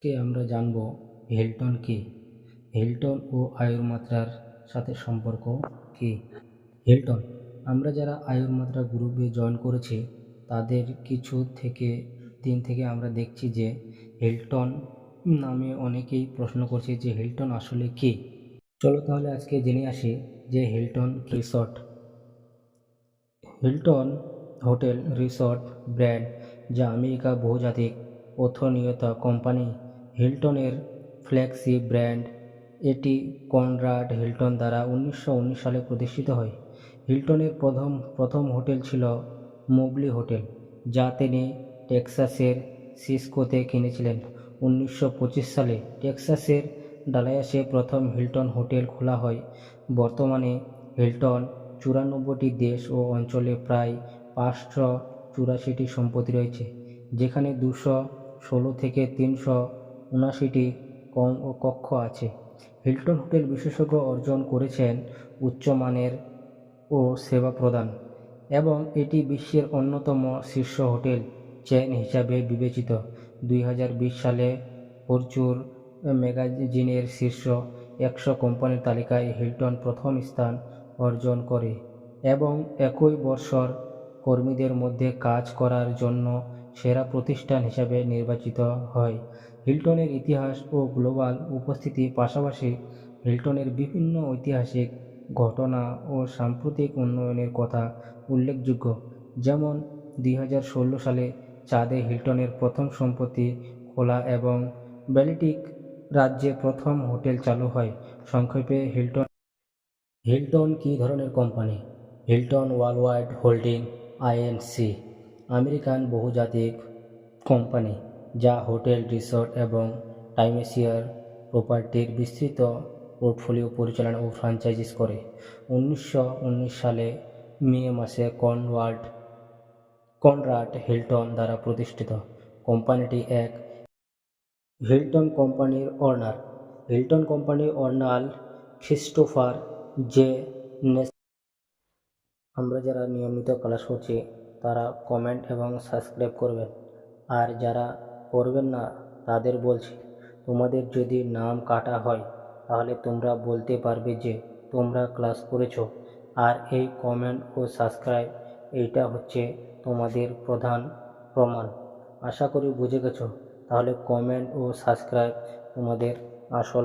আজকে আমরা জানব? হিল্টন কি? হিল্টন ও আয়ুর মাত্রার সাথে সম্পর্ক কি? হিল্টন, আমরা যারা আয়ুর মাত্রা গ্রুপে জয়েন করেছি, তাদের কিছু থেকে, দিন থেকে আমরা দেখছি যে হিল্টন নামে অনেকেই প্রশ্ন করছে যে হিল্টন আসলে কি? চলো তাহলে আজকে জেনে আসি যে Hilton resort. Hilton hotel, resort, brand যা আমেরিকা বহুজাতিক অর্থনীয়তা কোম্পানি হিল্টনের ফ্ল্যাগশিপ ব্র্যান্ড এটি কনরাড হিল্টন দ্বারা উনিশশো উনিশ সালে প্রতিষ্ঠিত হয়। হিল্টনের প্রথম প্রথম হোটেল ছিল মোবলি হোটেল, যা তিনি টেক্সাসের সিসকোতে কিনেছিলেন। উনিশশো পঁচিশ সালে টেক্সাসের ডালায়াসে প্রথম হিল্টন হোটেল খোলা হয়। বর্তমানে হিল্টন চুরানব্বইটি দেশ ও অঞ্চলে প্রায় পাঁচশো চুরাশিটি সম্পত্তি রয়েছে, যেখানে দুশো ষোলো থেকে তিনশো উনাশিটি কক্ষ আছে। হিল্টন হোটেল বিশেষজ্ঞ অর্জন করেছেন উচ্চমানের ও সেবা প্রদান এবং এটি বিশ্বের অন্যতম শীর্ষ হোটেল চেন হিসাবে বিবেচিত। দুই হাজার বিশ সালে ফরচুন ম্যাগাজিনের শীর্ষ একশো কোম্পানির তালিকায় হিল্টন প্রথম স্থান অর্জন করে এবং একই বছর কর্মীদের মধ্যে কাজ করার জন্য সেরা প্রতিষ্ঠান হিসাবে নির্বাচিত হয়। হিল্টনের ইতিহাস ও গ্লোবাল উপস্থিতির পাশাপাশি হিল্টনের বিভিন্ন ঐতিহাসিক ঘটনা ও সাম্প্রতিক উন্নয়নের কথা উল্লেখযোগ্য। যেমন, দুই হাজার ষোলো সালে চাঁদে হিল্টনের প্রথম সম্পত্তি খোলা এবং ব্যালিটিক রাজ্যে প্রথম হোটেল চালু হয়। সংক্ষেপে, হিল্টন হিল্টন কী ধরনের company? Hilton worldwide holding INC. American বহুজাতিক কোম্পানি যা হোটেল, রিসর্ট এবং টাইমেশিয়ার প্রপার্টির বিস্তৃত পোর্টফোলিও পরিচালনা ও ফ্র্যাঞ্চাইজিস করে। উনিশশো উনিশ সালে মে মাসে কনওয়ার্ড, কনরাড হিল্টন দ্বারা প্রতিষ্ঠিত কোম্পানিটি এক হিল্টন কোম্পানির অর্নার হিল্টন কোম্পানির অর্নাল খ্রিস্টোফার জে আমরা যারা নিয়মিত ক্লাস করছি তারা কমেন্ট এবং সাবস্ক্রাইব করবেন আর যারা করবেন না, তাদের বলছি, তোমাদের যদি নাম কাটা হয়, তাহলে তোমরা বলতে পারবে যে তোমরা ক্লাস করেছ। আর এই কমেন্ট ও সাবস্ক্রাইব এইটা হচ্ছে তোমাদের প্রধান প্রমাণ। আশা করি বুঝে গেছো। তাহলে কমেন্ট ও সাবস্ক্রাইব তোমাদের আসল